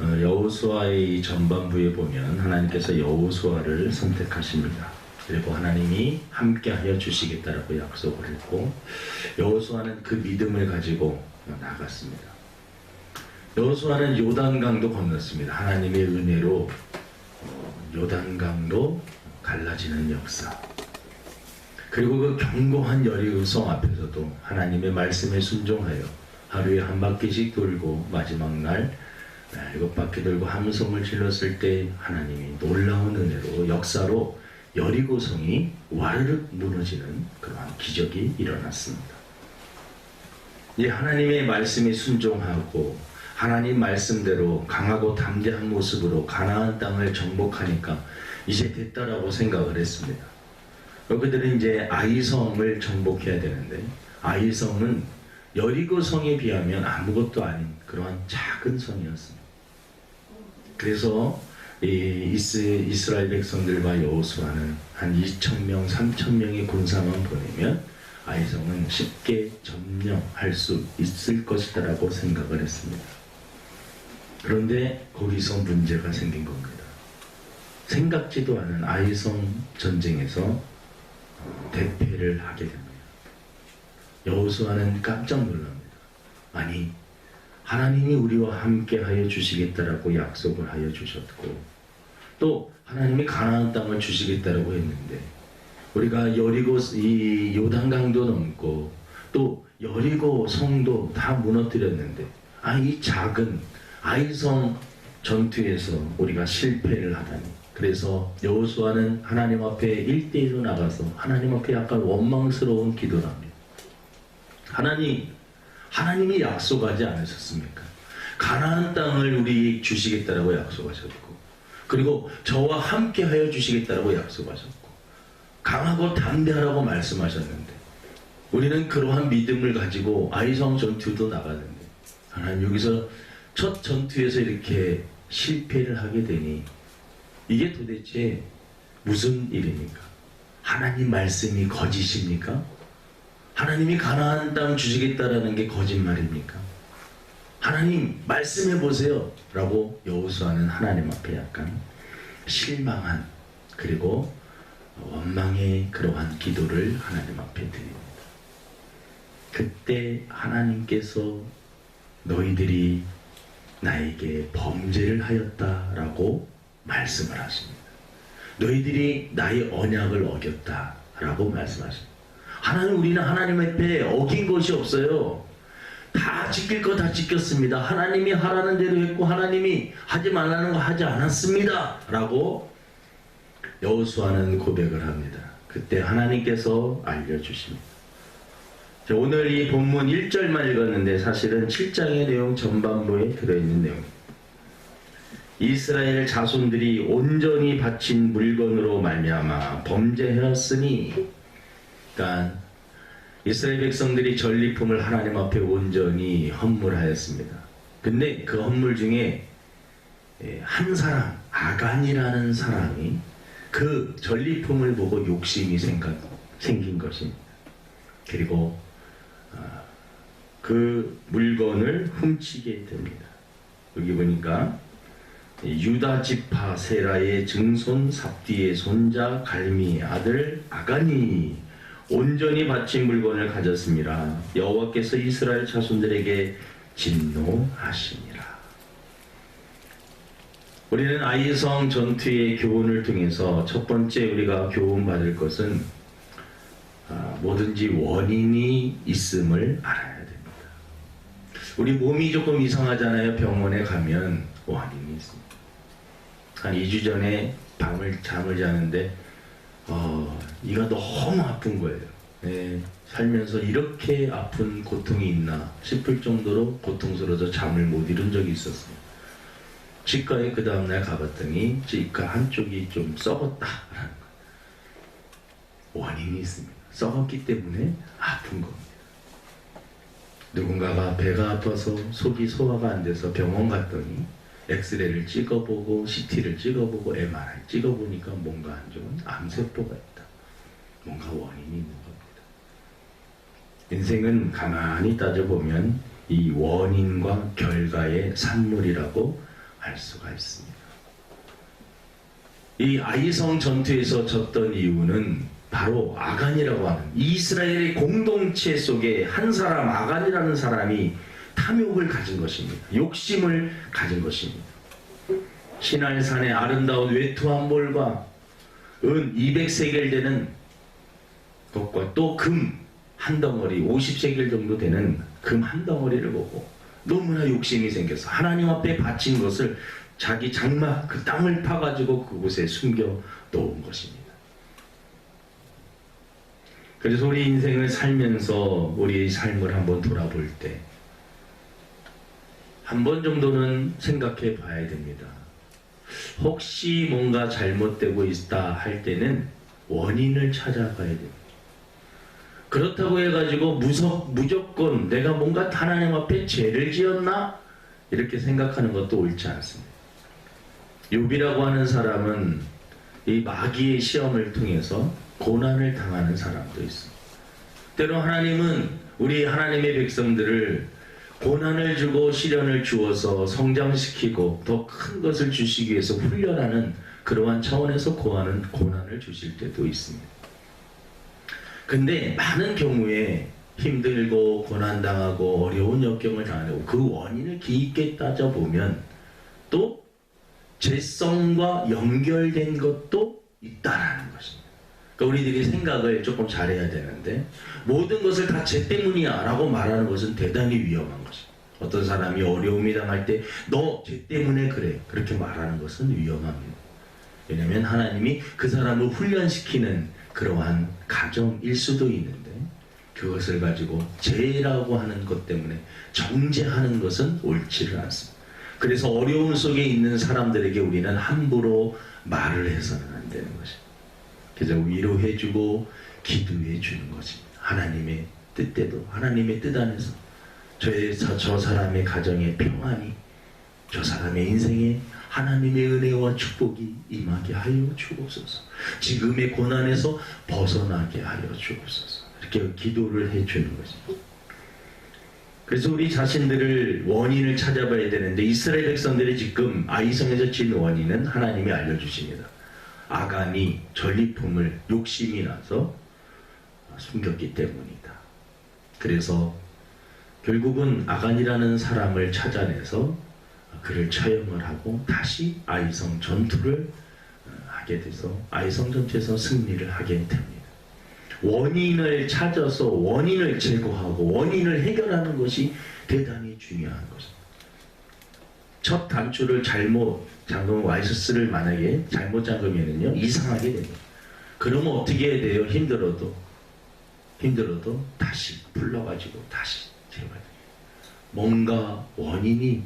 어, 여호수아의 전반부에 보면 하나님께서 여호수아를 선택하십니다. 그리고 하나님이 함께하여 주시겠다라고 약속을 했고 여호수아는 그 믿음을 가지고 나갔습니다. 여호수아는 요단강도 건넜습니다. 하나님의 은혜로 어, 요단강도 갈라지는 역사. 그리고 그 견고한 여리고성 앞에서도 하나님의 말씀에 순종하여 하루에 한 바퀴씩 돌고 마지막 날 네, 일곱 바퀴 돌고 함성을 질렀을 때 하나님이 놀라운 은혜로 역사로 여리고성이 와르륵 무너지는 그러한 기적이 일어났습니다. 이 하나님의 말씀에 순종하고 하나님 말씀대로 강하고 담대한 모습으로 가나안 땅을 정복하니까 이제 됐다라고 생각을 했습니다. 그들은 이제 아이성을 정복해야 되는데 아이성은 여리고 성에 비하면 아무것도 아닌 그러한 작은 성이었습니다. 그래서 이 이스, 이스 라엘 백성들과 여호수아는 한 2천 명, 3천 명의 군사만 보내면 아이성은 쉽게 점령할 수 있을 것이다라고 생각을 했습니다. 그런데 거기서 문제가 생긴 겁니다. 생각지도 않은 아이성 전쟁에서 대패를 하게 됩니다. 여호수아는 깜짝 놀랍니다. 아니 하나님이 우리와 함께 하여 주시겠다라고 약속을 하여 주셨고 또 하나님이 가나안 땅을 주시겠다라고 했는데 우리가 여리고 이 요단강도 넘고 또 여리고 성도 다 무너뜨렸는데 아 이 작은 아이성 전투에서 우리가 실패를 하다니 그래서 여호수아는 하나님 앞에 1대1로 나가서 하나님 앞에 약간 원망스러운 기도를 합니다. 하나님, 하나님이 약속하지 않으셨습니까? 가나안 땅을 우리 주시겠다라고 약속하셨고 그리고 저와 함께 하여 주시겠다라고 약속하셨고 강하고 담대하라고 말씀하셨는데 우리는 그러한 믿음을 가지고 아이성 전투도 나가는데 하나님 여기서 첫 전투에서 이렇게 실패를 하게 되니 이게 도대체 무슨 일입니까? 하나님 말씀이 거짓입니까? 하나님이 가나안 땅 주시겠다라는 게 거짓말입니까? 하나님 말씀해 보세요. 라고 여호수아는 하나님 앞에 약간 실망한 그리고 원망의 그러한 기도를 하나님 앞에 드립니다. 그때 하나님께서 너희들이 나에게 범죄를 하였다라고 말씀을 하십니다. 너희들이 나의 언약을 어겼다라고 말씀하십니다. 하나님 우리는 하나님 앞에 어긴 것이 없어요. 다 지킬 거 다 지켰습니다. 하나님이 하라는 대로 했고 하나님이 하지 말라는 거 하지 않았습니다. 라고 여호수아는 고백을 합니다. 그때 하나님께서 알려주십니다. 자, 오늘 이 본문 1절만 읽었는데 사실은 7장의 내용 전반부에 들어있는 내용입니다. 이스라엘 자손들이 온전히 바친 물건으로 말미암아 범죄하였으니 그러니까 이스라엘 백성들이 전리품을 하나님 앞에 온전히 헌물하였습니다. 근데 그 헌물 중에 예, 한 사람, 아간이라는 사람이 그 전리품을 보고 욕심이 생각, 생긴 것입니다. 그리고 아, 그 물건을 훔치게 됩니다. 여기 보니까 유다 지파 세라의 증손 삽디의 손자 갈미 아들 아간이 온전히 바친 물건을 가졌습니다. 여호와께서 이스라엘 자손들에게 진노하시니라. 우리는 아이성 전투의 교훈을 통해서 첫 번째 우리가 교훈 받을 것은 아, 뭐든지 원인이 있음을 알아야 됩니다. 우리 몸이 조금 이상하잖아요. 병원에 가면 원인이 있습니다. 한 2주 전에 밤을 잠을 자는데 어, 이가 너무 아픈 거예요. 네, 살면서 이렇게 아픈 고통이 있나 싶을 정도로 고통스러워서 잠을 못 이룬 적이 있었어요. 치과에 그 다음날 가봤더니 치과 한쪽이 좀 썩었다라는. 원인이 있습니다. 썩었기 때문에 아픈 겁니다. 누군가가 배가 아파서 속이 소화가 안 돼서 병원 갔더니 엑스레이를 찍어보고 CT를 찍어보고 MRI 찍어보니까 뭔가 안 좋은 암세포가 있다. 뭔가 원인이 있는. 인생은 가만히 따져보면 이 원인과 결과의 산물이라고 알 수가 있습니다. 이 아이성 전투에서 졌던 이유는 바로 아간이라고 하는 이스라엘의 공동체 속에 한 사람 아간이라는 사람이 탐욕을 가진 것입니다. 욕심을 가진 것입니다. 신할산의 아름다운 외투한 볼과 은 200세겔 되는 것과 또 금 한 덩어리 50세겔 정도 되는 금 한 덩어리를 보고 너무나 욕심이 생겨서 하나님 앞에 바친 것을 자기 장막 그 땅을 파가지고 그곳에 숨겨 놓은 것입니다. 그래서 우리 인생을 살면서 우리의 삶을 한번 돌아볼 때 한 번 정도는 생각해 봐야 됩니다. 혹시 뭔가 잘못되고 있다 할 때는 원인을 찾아가야 됩니다. 그렇다고 해가지고 무석, 무조건 내가 뭔가 하나님 앞에 죄를 지었나? 이렇게 생각하는 것도 옳지 않습니다. 욥이라고 하는 사람은 이 마귀의 시험을 통해서 고난을 당하는 사람도 있습니다. 때로 하나님은 우리 하나님의 백성들을 고난을 주고 시련을 주어서 성장시키고 더 큰 것을 주시기 위해서 훈련하는 그러한 차원에서 고하는 고난을 주실 때도 있습니다. 근데 많은 경우에 힘들고 고난당하고 어려운 역경을 당하고 그 원인을 깊게 따져보면 또 죄성과 연결된 것도 있다라는 것입니다. 그러니까 우리들이 생각을 조금 잘해야 되는데 모든 것을 다 죄 때문이야 라고 말하는 것은 대단히 위험한 것입니다. 어떤 사람이 어려움이 당할 때 너 죄 때문에 그래 그렇게 말하는 것은 위험합니다. 왜냐하면 하나님이 그 사람을 훈련시키는 그러한 가정일 수도 있는데 그것을 가지고 죄라고 하는 것 때문에 정죄하는 것은 옳지를 않습니다. 그래서 어려움 속에 있는 사람들에게 우리는 함부로 말을 해서는 안 되는 것입니다. 그래서 위로해주고 기도해 주는 것입니다. 하나님의 뜻대로 하나님의 뜻 안에서 저의 저, 저 사람의 가정의 평안이 저 사람의 인생에 하나님의 은혜와 축복이 임하게 하여 주옵소서. 지금의 고난에서 벗어나게 하여 주옵소서. 이렇게 기도를 해주는 것입니다. 그래서 우리 자신들을 원인을 찾아봐야 되는데 이스라엘 백성들이 지금 아이성에서 진 원인은 하나님이 알려주십니다. 아간이 전리품을 욕심이 나서 숨겼기 때문이다. 그래서 결국은 아간이라는 사람을 찾아내서 그를 처형을 하고 다시 아이성 전투를 하게 돼서 아이성 전투에서 승리를 하게 됩니다. 원인을 찾아서 원인을 제거하고 원인을 해결하는 것이 대단히 중요한 것입니다. 첫 단추를 잘못 잠금 와이셔츠를 만약에 잘못 잠그면은요 이상하게 됩니다. 그러면 어떻게 해야 돼요? 힘들어도 힘들어도 다시 불러가지고 다시 제발 뭔가 원인이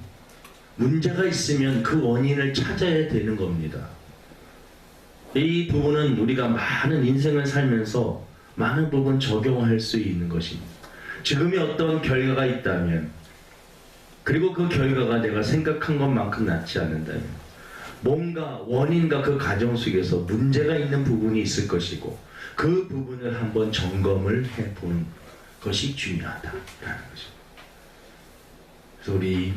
문제가 있으면 그 원인을 찾아야 되는 겁니다. 이 부분은 우리가 많은 인생을 살면서 많은 부분 적용할 수 있는 것입니다. 지금의 어떤 결과가 있다면 그리고 그 결과가 내가 생각한 것만큼 낫지 않는다면 뭔가 원인과 그 가정 속에서 문제가 있는 부분이 있을 것이고 그 부분을 한번 점검을 해본 것이 중요하다라는 것입니다. 그래서 우리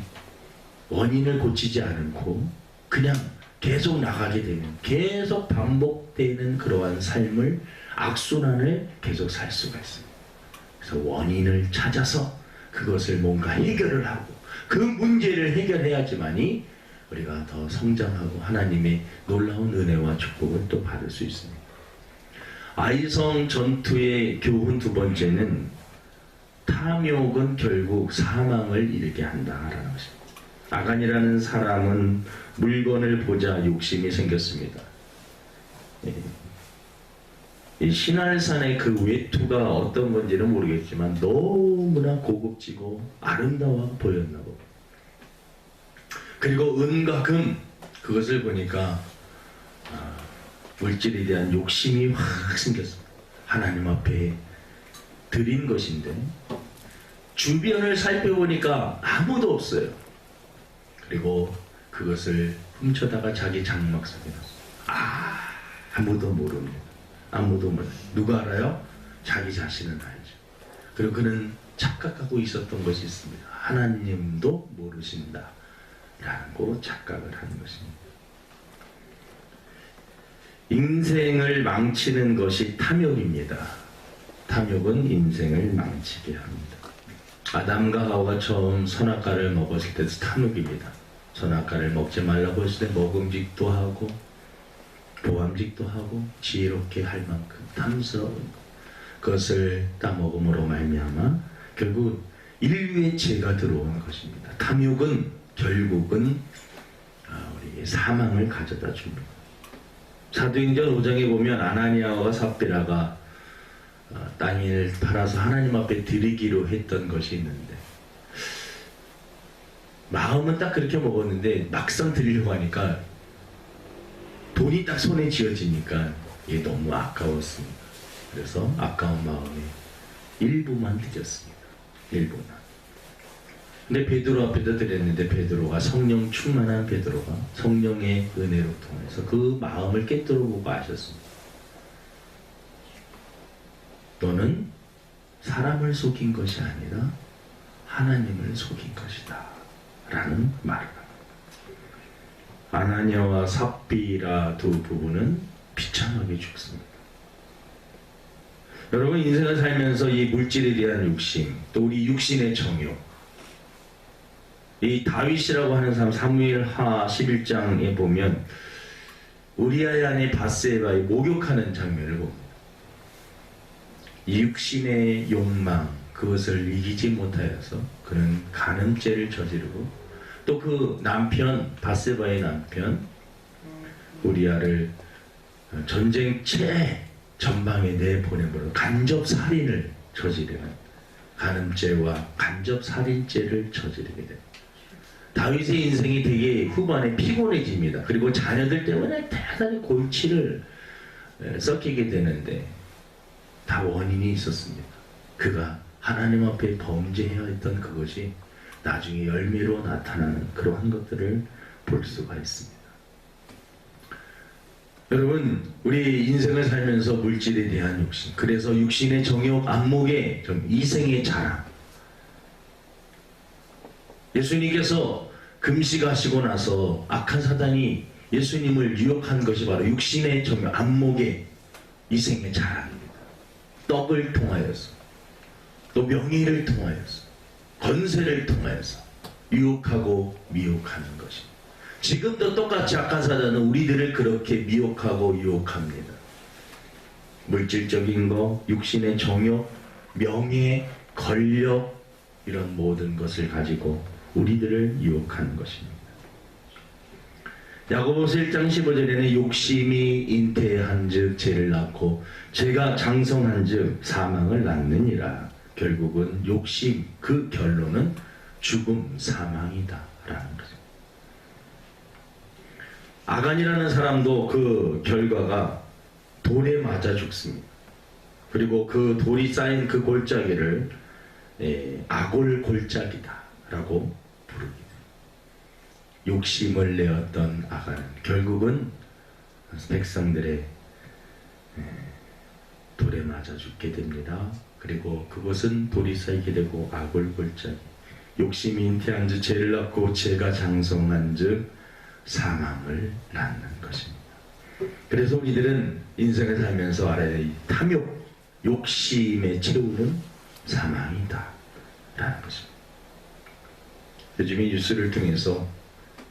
원인을 고치지 않고 그냥 계속 나가게 되면 계속 반복되는 그러한 삶을 악순환을 계속 살 수가 있습니다. 그래서 원인을 찾아서 그것을 뭔가 해결을 하고 그 문제를 해결해야지만이 우리가 더 성장하고 하나님의 놀라운 은혜와 축복을 또 받을 수 있습니다. 아이성 전투의 교훈 두 번째는 탐욕은 결국 사망을 이르게 한다라는 것입니다. 아간이라는 사람은 물건을 보자 욕심이 생겼습니다. 예. 이 신할산의 그 외투가 어떤 건지는 모르겠지만 너무나 고급지고 아름다워 보였나 보. 그리고 은과 금 그것을 보니까 아, 물질에 대한 욕심이 확 생겼습니다. 하나님 앞에 드린 것인데 주변을 살펴보니까 아무도 없어요. 그리고 그것을 훔쳐다가 자기 장막 속에 넣었어요. 아, 아무도 모릅니다. 아무도 몰라요. 누가 알아요? 자기 자신은 알죠. 그리고 그는 착각하고 있었던 것이 있습니다. 하나님도 모르신다. 라고 착각을 하는 것입니다. 인생을 망치는 것이 탐욕입니다. 탐욕은 인생을 망치게 합니다. 아담과 하와가 처음 선악과를 먹었을 때도 탐욕입니다. 선악과를 먹지 말라고 했을 때 먹음직도 하고 보암직도 하고 지혜롭게 할 만큼 탐스러운 것. 그것을 따먹음으로 말미암아 결국 인류의 죄가 들어온 것입니다. 탐욕은 결국은 아, 우리에게 사망을 가져다 줍니다. 사도행전 5장에 보면 아나니아와 삽비라가 어, 땅을 팔아서 하나님 앞에 드리기로 했던 것이 있는데 마음은 딱 그렇게 먹었는데 막상 드리려고 하니까 돈이 딱 손에 쥐어지니까 이게 너무 아까웠습니다. 그래서 아까운 마음에 일부만 드렸습니다. 일부만. 근데 베드로 앞에다 드렸는데 베드로가 성령 충만한 베드로가 성령의 은혜로 통해서 그 마음을 깨뜨려 보고 아셨습니다. 너는 사람을 속인 것이 아니라 하나님을 속인 것이다. 라는 합니다. 아나니아와 삽비라 두 부부는 비참하게 죽습니다. 여러분 인생을 살면서 이 물질에 대한 욕심, 또 우리 육신의 정욕, 이 다윗이라고 하는 사람 사무엘하 11장에 보면 우리아의 아내 바세바의 목욕하는 장면을 봅니다. 이 육신의 욕망 그것을 이기지 못하여서 그는 간음죄를 저지르고 또 그 남편 바세바의 남편 우리아를 전쟁 최 전방에 내보내버려 간접 살인을 저지르는 간음죄와 간접 살인죄를 저지르게 됩니다. 다윗의 인생이 되게 후반에 피곤해집니다. 그리고 자녀들 때문에 대단히 골치를 에, 썩히게 되는데 다 원인이 있었습니다. 그가 하나님 앞에 범죄해야 했던 그것이 나중에 열매로 나타나는 그러한 것들을 볼 수가 있습니다. 여러분, 우리 인생을 살면서 물질에 대한 욕심, 그래서 육신의 정욕, 안목의 좀 이생의 자랑. 예수님께서 금식하시고 나서 악한 사단이 예수님을 유혹한 것이 바로 육신의 정욕, 안목의 이생의 자랑입니다. 떡을 통하여서, 또 명예를 통하여서, 건세를 통하여서 유혹하고 미혹하는 것입니다. 지금도 똑같이 악한 사단은 우리들을 그렇게 미혹하고 유혹합니다. 물질적인 거, 육신의 정욕, 명예, 권력 이런 모든 것을 가지고 우리들을 유혹하는 것입니다. 야고보서 1장 15절에는 욕심이 잉태한즉 죄를 낳고 죄가 장성한즉 사망을 낳느니라. 결국은 욕심 그 결론은 죽음 사망이다 라는 거죠. 아간이라는 사람도 그 결과가 돌에 맞아 죽습니다. 그리고 그 돌이 쌓인 그 골짜기를 예, 아골 골짜기다라고 부릅니다. 욕심을 내었던 아간은 결국은 백성들의 예, 돌에 맞아 죽게 됩니다. 그리고 그곳은 돌이 쌓이게 되고 아골 골짜기 욕심이 잉태한 즉 죄를 낳고 죄가 장성한 즉 사망을 낳는 것입니다. 그래서 우리들은 인생을 살면서 알아야 될 탐욕, 욕심에 채우는 사망이다. 라는 것입니다. 요즘에 뉴스를 통해서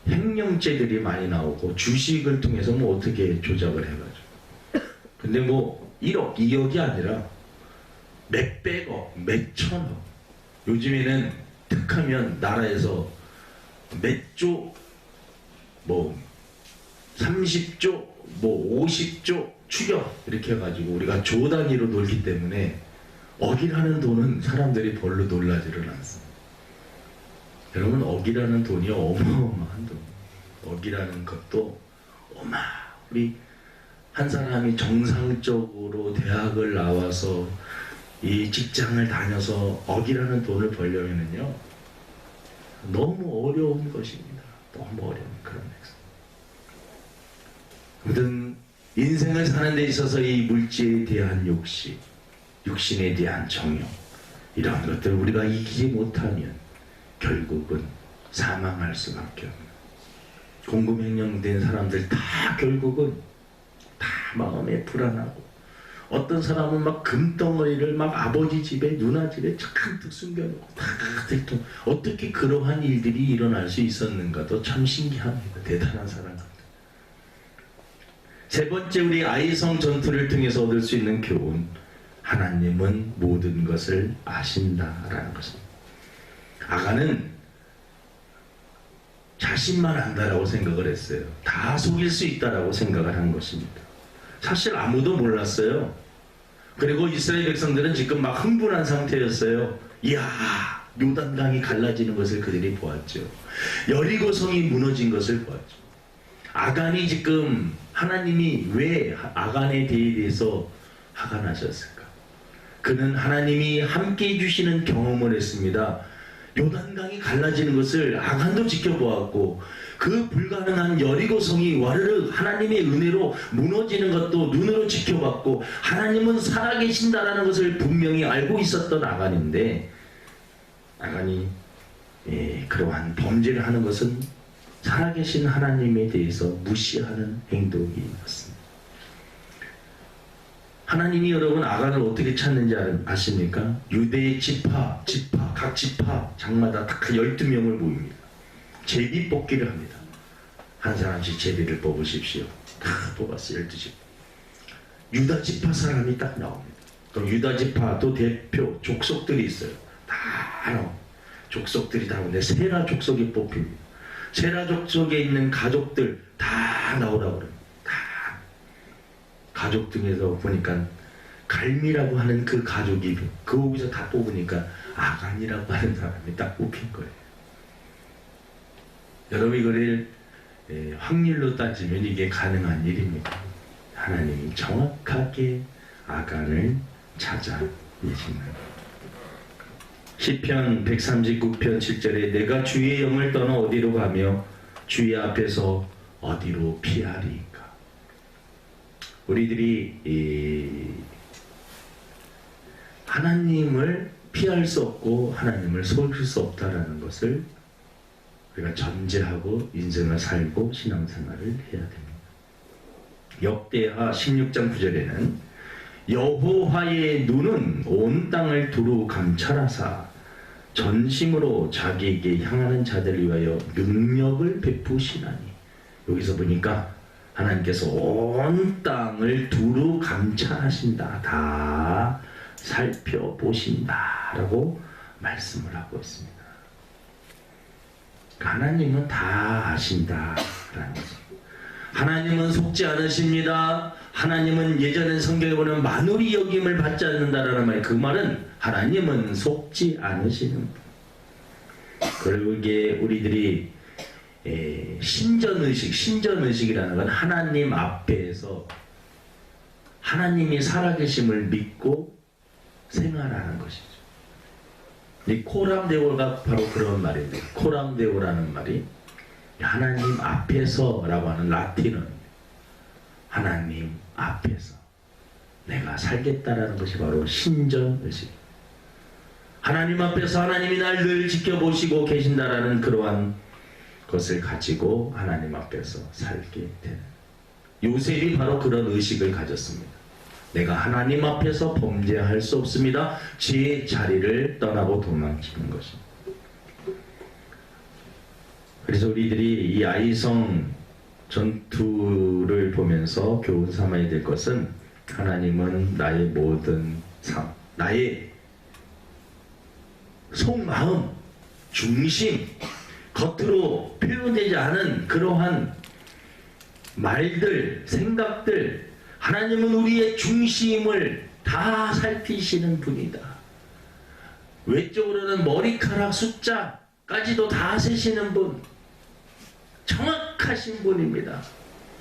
횡령죄들이 많이 나오고 주식을 통해서 뭐 어떻게 조작을 해가지고. 근데 뭐 1억, 2억이 아니라 몇백억, 몇천억. 요즘에는 득하면 나라에서 몇조 뭐 30조, 뭐 50조 추격 이렇게 해가지고 우리가 조 단위로 놀기 때문에 억이라는 돈은 사람들이 별로 놀라지를 않습니다. 여러분 억이라는 돈이 어마어마한 돈. 억이라는 것도 어마 우리 한 사람이 정상적으로 대학을 나와서 이 직장을 다녀서 억이라는 돈을 벌려면요 너무 어려운 것입니다. 너무 어려운 그런 액수. 모든 인생을 사는 데 있어서 이 물질에 대한 욕심, 육신에 대한 정욕 이러한 것들을 우리가 이기지 못하면 결국은 사망할 수밖에 없는 공급행령된 사람들 다 결국은 다 마음에 불안하고 어떤 사람은 막 금덩어리를 막 아버지 집에 누나 집에 잔뜩 숨겨놓고 다 들통 어떻게 그러한 일들이 일어날 수 있었는가도 참 신기합니다. 대단한 사람. 세 번째 우리 아이성 전투를 통해서 얻을 수 있는 교훈 하나님은 모든 것을 아신다라는 것입니다. 아가는 자신만 안다라고 생각을 했어요. 다 속일 수 있다라고 생각을 한 것입니다. 사실 아무도 몰랐어요. 그리고 이스라엘 백성들은 지금 막 흥분한 상태였어요. 이야, 요단강이 갈라지는 것을 그들이 보았죠. 여리고성이 무너진 것을 보았죠. 아간이 지금 하나님이 왜 아간에 대해서 화가 나셨을까? 그는 하나님이 함께 해주시는 경험을 했습니다. 요단강이 갈라지는 것을 아간도 지켜보았고 그 불가능한 여리고성이 와르르 하나님의 은혜로 무너지는 것도 눈으로 지켜봤고 하나님은 살아계신다라는 것을 분명히 알고 있었던 아간인데 아간이 예, 그러한 범죄를 하는 것은 살아계신 하나님에 대해서 무시하는 행동이었습니다. 하나님이 여러분 아간을 어떻게 찾는지 아- 아십니까? 유대의 지파, 지파, 각 지파 장마다 딱 12명을 모입니다. 제비 뽑기를 합니다. 한 사람씩 제비를 뽑으십시오. 다 뽑았어요. 12집. 유다 지파 사람이 딱 나옵니다. 그럼 유다 지파도 대표 족속들이 있어요. 다 나옵니다. 족속들이 다 오는데 세라 족속이 뽑힙니다. 세라 족속에 있는 가족들 다 나오라고 그래요. 다 가족 중에서 보니까 갈미라고 하는 그 가족이 그 거기서 다 뽑으니까 아간이라고 하는 사람이 딱 뽑힌 거예요. 여러분 이거를 예, 확률로 따지면 이게 가능한 일입니다. 하나님이 정확하게 아간을 찾아내십니다. 시편 139편 7절에 내가 주의 영을 떠나 어디로 가며 주의 앞에서 어디로 피하리까 우리들이 이 하나님을 피할 수 없고 하나님을 속일 수 없다라는 것을 우리가 전제하고 인생을 살고 신앙생활을 해야 됩니다. 역대하 16장 9절에는 여호와의 눈은 온 땅을 두루 감찰하사 전심으로 자기에게 향하는 자들을 위하여 능력을 베푸시나니 여기서 보니까 하나님께서 온 땅을 두루 감찰하신다 다 살펴보신다 라고 말씀을 하고 있습니다. 하나님은 다 거죠. 하나님은 속지 않으십니다. 하나님은 예전에 성경에 보면 만우리 여김을 받지 않는다라는 말. 그 말은 하나님은 속지 않으시는 분. 그리고 이게 우리들이 에, 신전의식, 신전의식이라는 건 하나님 앞에서 하나님이 살아계심을 믿고 생활하는 것이죠. 이 코람데오가 바로 그런 말인데 코람데오라는 말이 하나님 앞에서라고 하는 라틴어입니다. 하나님 앞에서 내가 살겠다라는 것이 바로 신전의식. 하나님 앞에서 하나님이 날 늘 지켜보시고 계신다라는 그러한 것을 가지고 하나님 앞에서 살게 되는. 요셉이 바로 그런 의식을 가졌습니다. 내가 하나님 앞에서 범죄할 수 없습니다. 제 자리를 떠나고 도망치는 것입니다. 그래서 우리들이 이 아이성 전투를 보면서 교훈 삼아야 될 것은 하나님은 나의 모든 삶, 나의 속마음, 중심, 겉으로 표현되지 않은 그러한 말들, 생각들, 하나님은 우리의 중심을 다 살피시는 분이다. 외적으로는 머리카락 숫자까지도 다 세시는 분. 정확하신 분입니다.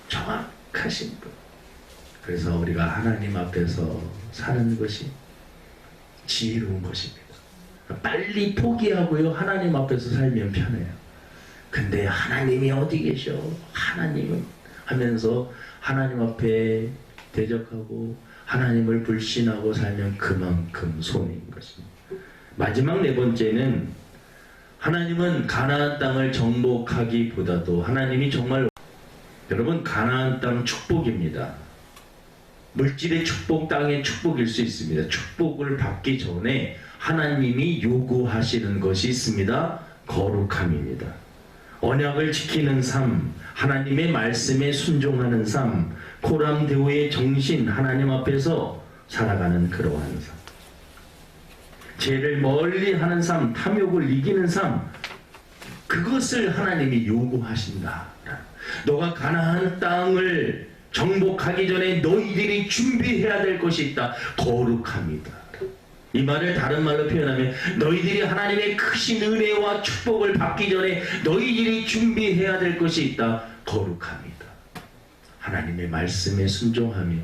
정확하신 분. 그래서 우리가 하나님 앞에서 사는 것이 지혜로운 것입니다. 빨리 포기하고요. 하나님 앞에서 살면 편해요. 근데 하나님이 어디 계셔? 하나님은 하면서 하나님 앞에 대적하고 하나님을 불신하고 살면 그만큼 손해인 것입니다. 마지막 네 번째는 하나님은 가나안 땅을 정복하기보다도 하나님이 정말 여러분 가나안 땅 축복입니다. 물질의 축복 땅의 축복일 수 있습니다. 축복을 받기 전에 하나님이 요구하시는 것이 있습니다. 거룩함입니다. 언약을 지키는 삶, 하나님의 말씀에 순종하는 삶, 코람데오의 정신, 하나님 앞에서 살아가는 그러한 삶. 죄를 멀리 하는 삶, 탐욕을 이기는 삶, 그것을 하나님이 요구하신다. 너가 가나안 땅을 정복하기 전에 너희들이 준비해야 될 것이 있다. 거룩합니다. 이 말을 다른 말로 표현하면 너희들이 하나님의 크신 은혜와 축복을 받기 전에 너희들이 준비해야 될 것이 있다. 거룩합니다. 하나님의 말씀에 순종하며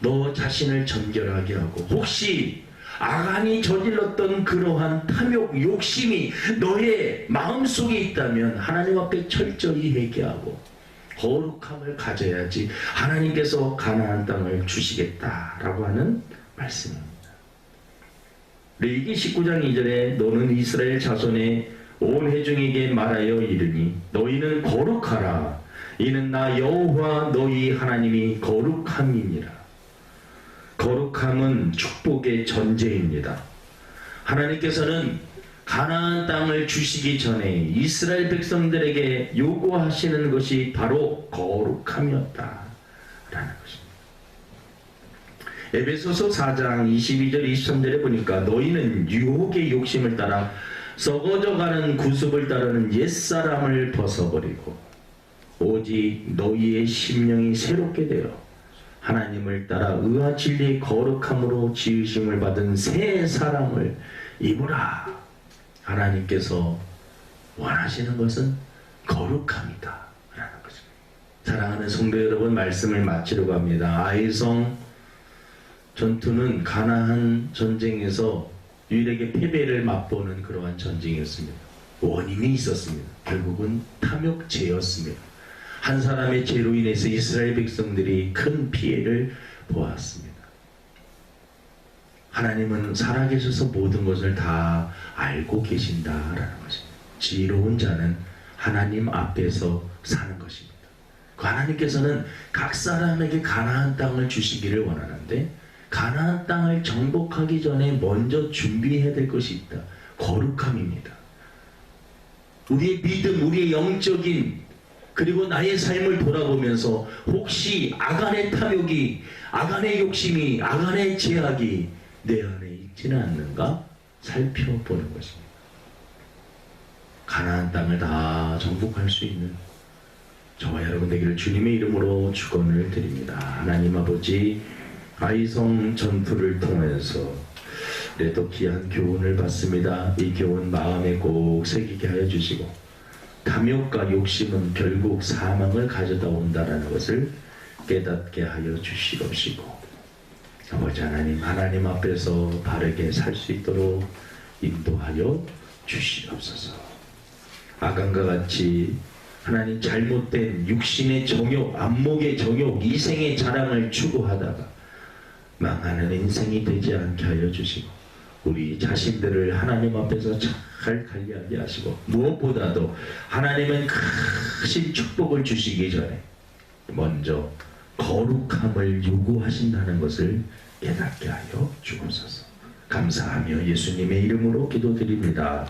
너 자신을 정결하게 하고 혹시 아간이 저질렀던 그러한 탐욕, 욕심이 너의 마음속에 있다면 하나님 앞에 철저히 회개하고 거룩함을 가져야지 하나님께서 가나안 땅을 주시겠다라고 하는 말씀입니다. 레이기 19장 2절에 너는 이스라엘 자손의 온 회중에게 말하여 이르니 너희는 거룩하라 이는 나 여호와 너희 하나님이 거룩함이니라 거룩함은 축복의 전제입니다. 하나님께서는 가나안 땅을 주시기 전에 이스라엘 백성들에게 요구하시는 것이 바로 거룩함이었다라는 것입니다. 에베소서 4장 22절 23절에 보니까 너희는 유혹의 욕심을 따라 썩어져가는 구습을 따르는 옛사람을 벗어버리고 오직 너희의 심령이 새롭게 되어 하나님을 따라 의와 진리의 거룩함으로 지으심을 받은 새 사람을 입으라. 하나님께서 원하시는 것은 거룩함이다. 라는 것입니다. 사랑하는 성도 여러분 말씀을 마치려고 합니다. 아이성 전투는 가나안 전쟁에서 유일하게 패배를 맛보는 그러한 전쟁이었습니다. 원인이 있었습니다. 결국은 탐욕죄였습니다. 한 사람의 죄로 인해서 이스라엘 백성들이 큰 피해를 보았습니다. 하나님은 살아계셔서 모든 것을 다 알고 계신다라는 것입니다. 지혜로운 자는 하나님 앞에서 사는 것입니다. 그 하나님께서는 각 사람에게 가나안 땅을 주시기를 원하는데 가나안 땅을 정복하기 전에 먼저 준비해야 될 것이 있다. 거룩함입니다. 우리의 믿음, 우리의 영적인 그리고 나의 삶을 돌아보면서 혹시 아간의 탐욕이, 아간의 욕심이, 아간의 제약이 내 안에 있지는 않는가 살펴보는 것입니다. 가나안 땅을 다 정복할 수 있는 저와 여러분 되기를 주님의 이름으로 축원을 드립니다. 하나님 아버지 아이성 전투를 통해서 그래도 귀한 교훈을 받습니다. 이 교훈 마음에 꼭 새기게 하여 주시고 탐욕과 욕심은 결국 사망을 가져다 온다라는 것을 깨닫게 하여 주시옵시고 아버지 하나님 하나님 앞에서 바르게 살 수 있도록 인도하여 주시옵소서 아간과 같이 하나님 잘못된 육신의 정욕, 안목의 정욕, 이생의 자랑을 추구하다가 망하는 인생이 되지 않게 하여 주시고 우리 자신들을 하나님 앞에서 잘 관리하게 하시고 무엇보다도 하나님은 크신 축복을 주시기 전에 먼저 거룩함을 요구하신다는 것을 깨닫게 하여 주옵소서. 감사하며 예수님의 이름으로 기도드립니다.